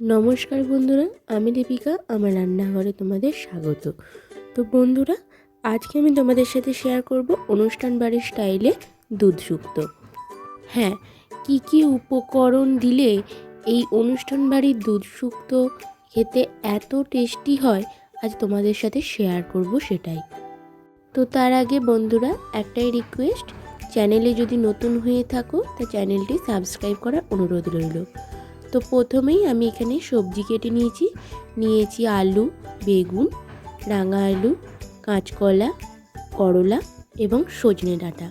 নমস্কার বন্ধুরা, আমি দীপিকা, আমার রান্নাঘরে তোমাদের স্বাগত। তো বন্ধুরা, আজকে আমি তোমাদের সাথে শেয়ার করব অনুষ্ঠান বাড়ির স্টাইলে দুধ শুক্তো হ্যাঁ কি কি উপকরণ দিলে এই অনুষ্ঠান বাড়ির দুধ শুক্তো খেতে এত টেস্টি হয়, আজ তোমাদের সাথে শেয়ার করব সেটাই। তো তার আগে বন্ধুরা, একটাই রিকোয়েস্ট চ্যানেলে যদি নতুন হয়ে থাকো, তা চ্যানেলটি সাবস্ক্রাইব করার অনুরোধ রইল। তো প্রথমেই আমি এখানে সবজি কেটে নিয়েছি। নিয়েছি আলু, বেগুন, রাঙা আলু, কাঁচকলা, করলা এবং সজনে ডাঁটা।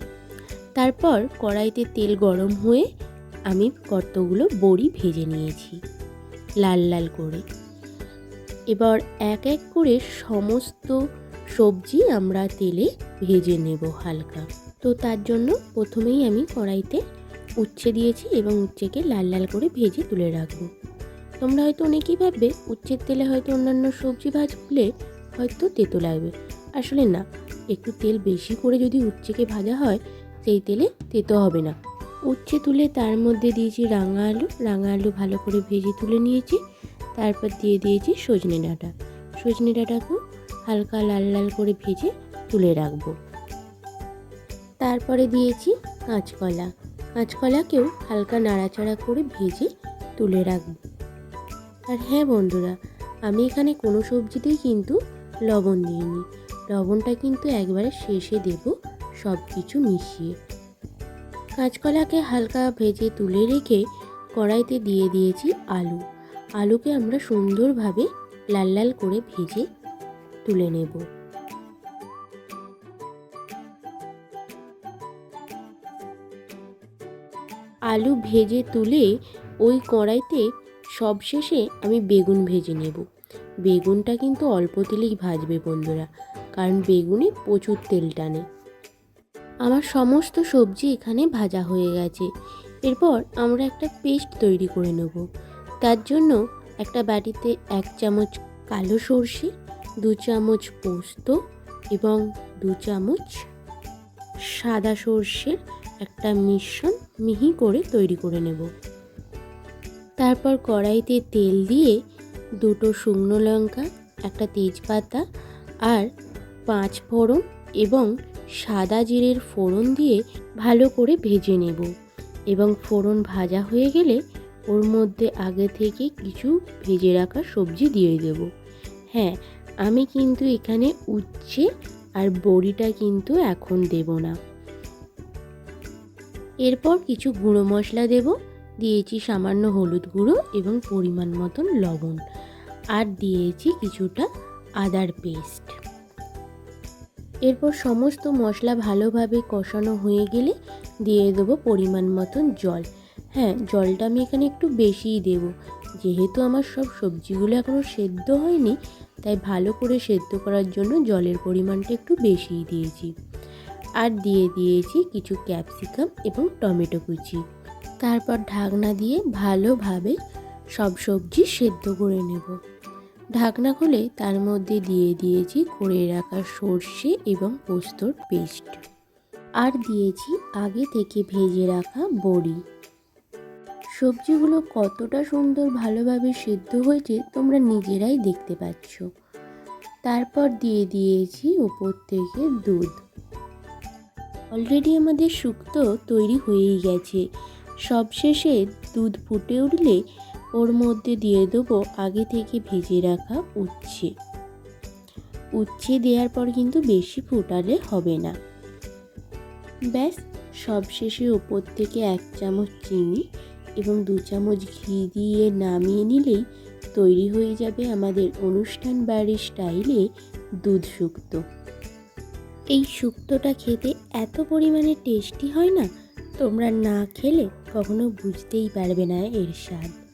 তারপর কড়াইতে তেল গরম হয়ে আমি কতগুলো বড়ি ভেজে নিয়েছি লাল লাল করে। এবার এক এক করে সমস্ত সবজি আমরা তেলে ভেজে নেব হালকা। তো তার জন্য প্রথমেই আমি কড়াইতে উচ্ছে দিয়েছি এবং উচ্ছেকে লাল লাল করে ভেজে তুলে রাখব। তোমরা হয়তো অনেকেই ভাববে, উচ্ছের তেলে হয়তো অন্যান্য সবজি ভাজলে হয়তো তেতো লাগবে। আসলে না, একটু তেল বেশি করে যদি উচ্ছেকে ভাজা হয়, সেই তেলে তেতো হবে না। উচ্ছে তুলে তার মধ্যে দিয়েছি রাঙা আলু। রাঙা আলু ভালো করে ভেজে তুলে নিয়েছি। তারপর দিয়ে দিয়েছি সজনে ডাঁটা। সজনে ডাঁটাকেও হালকা লাল লাল করে ভেজে তুলে রাখব। তারপরে দিয়েছি কাঁচকলা। কাঁচকলাকেও হালকা নাড়াচাড়া করে ভেজে তুলে রাখব। আর হ্যাঁ বন্ধুরা, আমি এখানে কোনো সবজিতেই কিন্তু লবণ দিইনি। লবণটা কিন্তু একবারে শেষে দেব সব কিছু মিশিয়ে। কাঁচকলাকে হালকা ভেজে তুলে রেখে কড়াইতে দিয়ে দিয়েছি আলু। আলুকে আমরা সুন্দরভাবে লাল লাল করে ভেজে তুলে নেব। আলু ভেজে তুলে ওই কড়াইতে সবশেষে আমি বেগুন ভেজে নেব। বেগুনটা কিন্তু অল্প তেলেই ভাজবে বন্ধুরা, কারণ বেগুনে প্রচুর তেল টানে। আমার সমস্ত সবজি এখানে ভাজা হয়ে গেছে। এরপর আমরা একটা পেস্ট তৈরি করে নেব। তার জন্য একটা বাটিতে এক চামচ কালো সর্ষে, দু চামচ পোস্ত এবং দু চামচ সাদা সর্ষের একটা মিশ্রণ মিহি করে তৈরি করে নেব। তারপর কড়াইতে তেল দিয়ে দুটো শুকনো লঙ্কা, একটা তেজপাতা আর পাঁচ ফোড়ন এবং সাদা জিরের ফোড়ন দিয়ে ভালো করে ভেজে নেব এবং ফোড়ন ভাজা হয়ে গেলে ওর মধ্যে আগে থেকে কিছু ভেজে রাখা সবজি দিয়ে দেব। হ্যাঁ আমি কিন্তু এখানে উচ্ছে আর বড়িটা কিন্তু এখন দেব না। এরপর কিছু গুঁড়ো মশলা দেব। দিয়েছি সামান্য হলুদ গুঁড়ো এবং পরিমাণ মতন লবণ। আর দিয়েছি কিছুটা আদার পেস্ট। এরপর সমস্ত মশলা ভালোভাবে কষানো হয়ে গেলে দিয়ে দেবো পরিমাণ মতন জল। হ্যাঁ জলটা আমি এখানে একটু বেশিই দেব। যেহেতু আমার সব সবজিগুলো এখনও সেদ্ধ হয়নি, তাই ভালো করে সেদ্ধ করার জন্য জলের পরিমাণটা একটু বেশিই দিয়েছি। আর দিয়ে দিয়েছি কিছু ক্যাপসিকাম এবং টমেটো কুচি। তারপর ঢাকনা দিয়ে ভালোভাবে সব সবজি সেদ্ধ করে নেব। ঢাকনা খুলে তার মধ্যে দিয়ে দিয়েছি করে রাখা সর্ষে এবং পোস্তর পেস্ট। আর দিয়েছি আগে থেকে ভেজে রাখা বড়ি। সবজিগুলো কতটা সুন্দর ভালোভাবে সেদ্ধ হয়েছে তোমরা নিজেরাই দেখতে পাচ্ছ। তারপর দিয়ে দিয়েছি উপর থেকে দুধ। অলরেডি আমাদের শুক্তো তৈরি হয়েই গেছে। সবশেষে দুধ ফুটে উঠলে ওর মধ্যে দিয়ে দেবো আগে থেকে ভেজে রাখা উচ্ছে। উচ্ছে দেওয়ার পর কিন্তু বেশি ফুটালে হবে না। ব্যাস, সবশেষে ওপর থেকে এক চামচ চিনি এবং দু চামচ ঘি দিয়ে নামিয়ে নিলেই তৈরি হয়ে যাবে আমাদের অনুষ্ঠান বাড়ির স্টাইলে দুধ শুক্তো। এই শুক্তোটা খেতে এত পরিমাণে টেস্টি হয় না? তোমরা না খেলে কখনো বুঝতেই পারবে না এর স্বাদ।